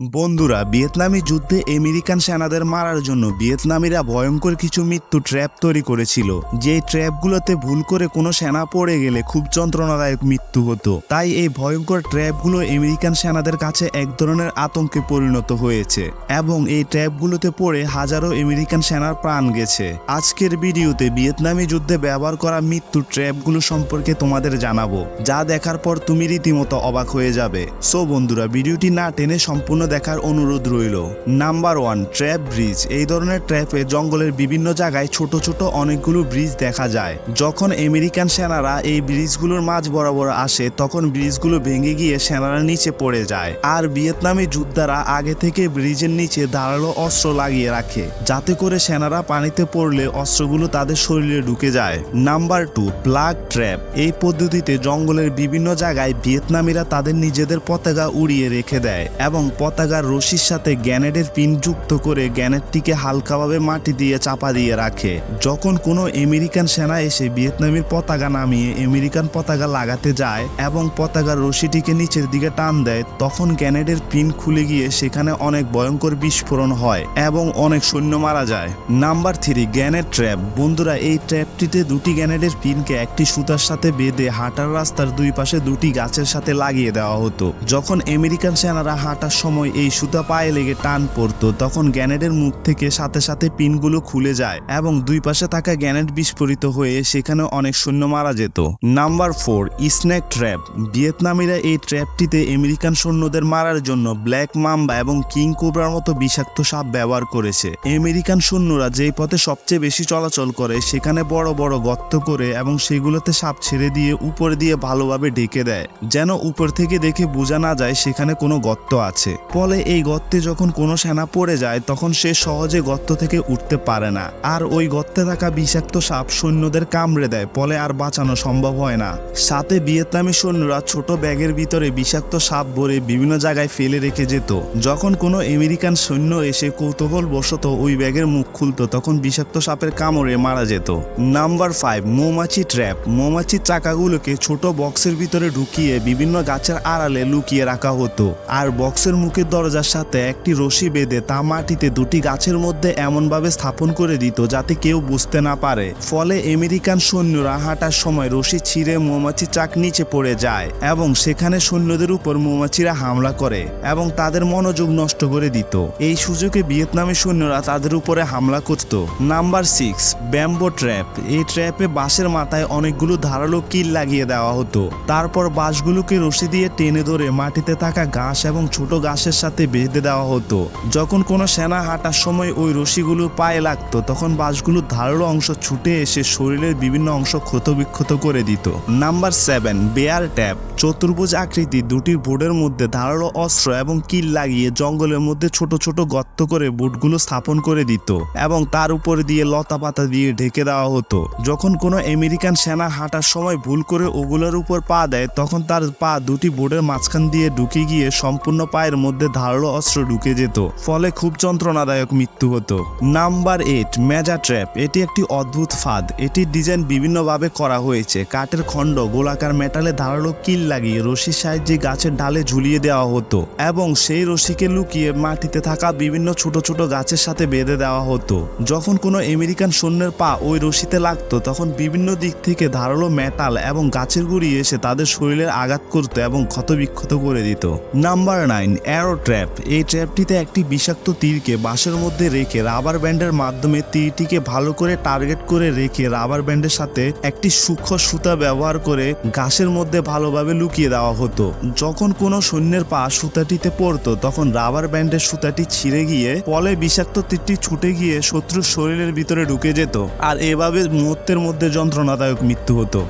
বন্ধুরা, ভিয়েতনামি যুদ্ধে আমেরিকান সেনাদের মারার জন্য ভিয়েতনামিরা ভয়ঙ্কর কিছু মৃত্যু ট্র্যাপ তৈরি করেছিল। যে ট্র্যাপগুলোতে ভুল করে কোনো সেনা পড়ে গেলে খুব যন্ত্রণাদায়ক মৃত্যু হতো। তাই এই ভয়ঙ্কর ট্র্যাপগুলো আমেরিকান সেনাদের কাছে এক ধরনের আতঙ্কে পরিণত হয়েছে এবং এই ট্র্যাপগুলোতে পড়ে হাজারো আমেরিকান সেনার প্রাণ গেছে। আজকের ভিডিওতে ভিয়েতনামি যুদ্ধে ব্যবহার করা মৃত্যু ট্র্যাপগুলো সম্পর্কে তোমাদের জানাব। যা দেখার পর তুমি রীতিমতো অবাক হয়ে যাবে। সো বন্ধুরা, ভিডিওটি না টেনে সম্পূর্ণ দেখার অনুরোধ রইল। নাম্বার ওয়ান ট্র্যাপ ব্রিজ এই ধরনের ট্র্যাপে জঙ্গলের বিভিন্ন জায়গায় ছোট ছোট অনেকগুলো ব্রিজ দেখা যায়। যখন আমেরিকান সেনারা এই ব্রিজগুলোর মাঝ বরাবর আসে, তখন ব্রিজগুলো ভেঙে গিয়ে সেনারা নিচে পড়ে যায়। আর ভিয়েতনামি যোদ্ধারা আগে থেকে ব্রিজের নিচে ধারালো অস্ত্র লাগিয়ে রাখে, যাতে করে সেনারা পানিতে পড়লে অস্ত্রগুলো তাদের শরীরে ঢুকে যায়। নাম্বার টু প্লাগ ট্র্যাপ এই পদ্ধতিতে জঙ্গলের বিভিন্ন জায়গায় ভিয়েতনামিরা তাদের নিজেদের পতাকা উড়িয়ে রেখে দেয় এবং পতাকার রশির সাথে গ্যানেডের পিন যুক্ত করে গ্যানেডটিকে হালকাভাবে মাটি দিয়ে চাপা দিয়ে রাখে। যখন কোনো আমেরিকান সেনা এসে ভিয়েতনামের পতাকা নামিয়ে আমেরিকান পতাকা লাগাতে যায় এবং পতাকার রশিটিকে নিচের দিকে টান দেয়, তখন গ্যানেডের পিন খুলে গিয়ে সেখানে অনেক ভয়ঙ্কর বিস্ফোরণ হয় এবং অনেক সৈন্য মারা যায়। Number three, grenade trap. বন্ধুরা, এই ট্র্যাপটিতে দুটি গ্যানেডের পিনকে একটি সুতার সাথে বেঁধে হাঁটার রাস্তার দুই পাশে দুটি গাছের সাথে লাগিয়ে দেওয়া হতো। যখন আমেরিকান সেনারা হাঁটার সময় এই সুতা পায়ে লেগে টান পড়তো। তখন গ্যানেডের মুখ থেকে সাথে সাথে পিনগুলো খুলে যায় এবং দুই পাশে থাকা গ্যানেড বিস্ফোরিত হয়ে সেখানে অনেক শূন্য মারা যেত। Number four snake trap. ভিয়েতনামিরা এই ট্র্যাপটিতে আমেরিকান সৈন্যদের মারার জন্য ব্ল্যাক মাম্বা এবং কিং কোবরার মতো বিষাক্ত সাপ ব্যবহার করেছে। আমেরিকান সৈন্যরা যেই পথে সবচেয়ে বেশি চলাচল করে, সেখানে বড় বড় গর্ত করে এবং সেগুলোতে সাপ ছেড়ে দিয়ে উপরে দিয়ে ভালোভাবে ঢেকে দেয়। যেন উপর থেকে দেখে বোঝা না যায় সেখানে কোনো গর্ত আছে। ফলে এই গর্তে যখন কোনো সেনা পড়ে যায়, তখন সে সহজে গর্ত থেকে উঠতে পারে না। আর ওই গর্তে থাকা বিষাক্ত সাপ সৈন্যদের কামড়ে দেয়, ফলে আর বাঁচানো সম্ভব হয় না। সাথে ভিয়েতনামি সৈন্যরা ছোট ব্যাগের ভিতরে বিষাক্ত সাপ ভরে বিভিন্ন জায়গায় ফেলে রেখে যেত। যখন কোনো আমেরিকান সৈন্য এসে কৌতূহল বশত ওই ব্যাগের মুখ খুলতো, তখন বিষাক্ত সাপের কামড়ে মারা যেত। নাম্বার ফাইভ, মৌমাছি ট্র্যাপ। মৌমাছির চাকাগুলোকে ছোট বক্সের ভিতরে ঢুকিয়ে বিভিন্ন গাছের আড়ালে লুকিয়ে রাখা হতো। আর বক্সের মুখের দরজার সাথে একটি রশি বেঁধে তা মাটিতে দুটি গাছের মধ্যে এমনভাবে স্থাপন করে দিত যাতে কেউ বুঝতে না পারে। ফলে আমেরিকান সৈন্যরা হাঁটার সময় রশি ছিঁড়ে মৌমাছির চাক নিচে পড়ে যায় এবং সেখানে সৈন্যদের উপর মৌমাছিরা হামলা করে এবং তাদের মনোযোগ নষ্ট করে দিত। এই সুযোগে ভিয়েতনামের সৈন্যরা তাদের উপরে হামলা করত। Number six, bamboo trap. এই ট্র্যাপে বাঁশের মাথায় অনেকগুলো ধারালো কিল লাগিয়ে দেওয়া হতো। তারপর বাঁশগুলোকে রশি দিয়ে টেনে ধরে মাটিতে থাকা ঘাস এবং ছোট ঘাসের সাথে বেঁধে দেওয়া হতো। যখন কোনো সেনা হাঁটার সময় ওই রশিগুলো পায়ে লাগতো, তখন বাঁশগুলোর ধারালো অংশ ছুটে এসে শরীরের বিভিন্ন অংশ ক্ষতবিক্ষত করে দিত। Number seven, bear trap. চতুর্ভুজ আকৃতি দুটি বোর্ডের মধ্যে ধারালো অস্ত্র এবং কিল লাগিয়ে জঙ্গলের মধ্যে ছোট ছোট গর্ত করে বুটগুলো স্থাপন করে দিত এবং তার উপরে দিয়ে লতা পাতা দিয়ে ঢেকে দেওয়া হতো। যখন কোনো আমেরিকান সেনা হাঁটার সময় ভুল করে ওগুলোর উপর পা দেয়, তখন তার পা দুটি বোর্ডের মাঝখান দিয়ে ঢুকে গিয়ে সম্পূর্ণ পায়ের মধ্যে ধারালো অস্ত্র ঢুকে যেত। ফলে খুব যন্ত্রণাদায়ক মৃত্যু হতো। নাম্বার এইট, মেজা ট্র্যাপ। এটি একটি অদ্ভুত ফাঁদ। এটির ডিজাইন বিভিন্নভাবে করা হয়েছে। কাঠের খণ্ড, গোলাকার মেটালে ধারালো কিল লাগিয়ে রশির সাহায্যে গাছের ডালে ঝুলিয়ে দেওয়া হতো এবং সেই রশিকে লুকিয়ে মাটিতে থাকা বিভিন্ন ছোট ছোট গাছের সাথে বেঁধে দেওয়া হতো। যখন কোনো আমেরিকান সৈন্যের পা ওই রশিতে লাগতো, তখন বিভিন্ন দিক থেকে ধারালো মেটাল এবং গাছের গুড়ি এসে তাদের শরীরে আঘাত করতো এবং ক্ষতবিক্ষত করে দিত। Number nine, arrow trap. এই ট্র্যাপটিতে একটি বিষাক্ত তীরকে বাঁশের মধ্যে রেখে রাবার ব্যান্ডের মাধ্যমে তীরটিকে ভালো করে টার্গেট করে রেখে রাবার ব্যান্ডের সাথে একটি সূক্ষ্ম সুতা ব্যবহার করে ঘাসের মধ্যে ভালোভাবে লুকিয়ে দেওয়া হতো। যখন কোনো সৈন্যের পা সুতাটিতে পড়তো, তখন রাবার ব্যান্ডের সুতাটি ছিঁড়ে গিয়ে ফলে বিষাক্ত তীরটি ছুটে গিয়ে শত্রুর শরীরের ভিতরে ঢুকে যেত। আর এভাবে মুহূর্তের মধ্যে যন্ত্রণাদায়ক মৃত্যু হতো।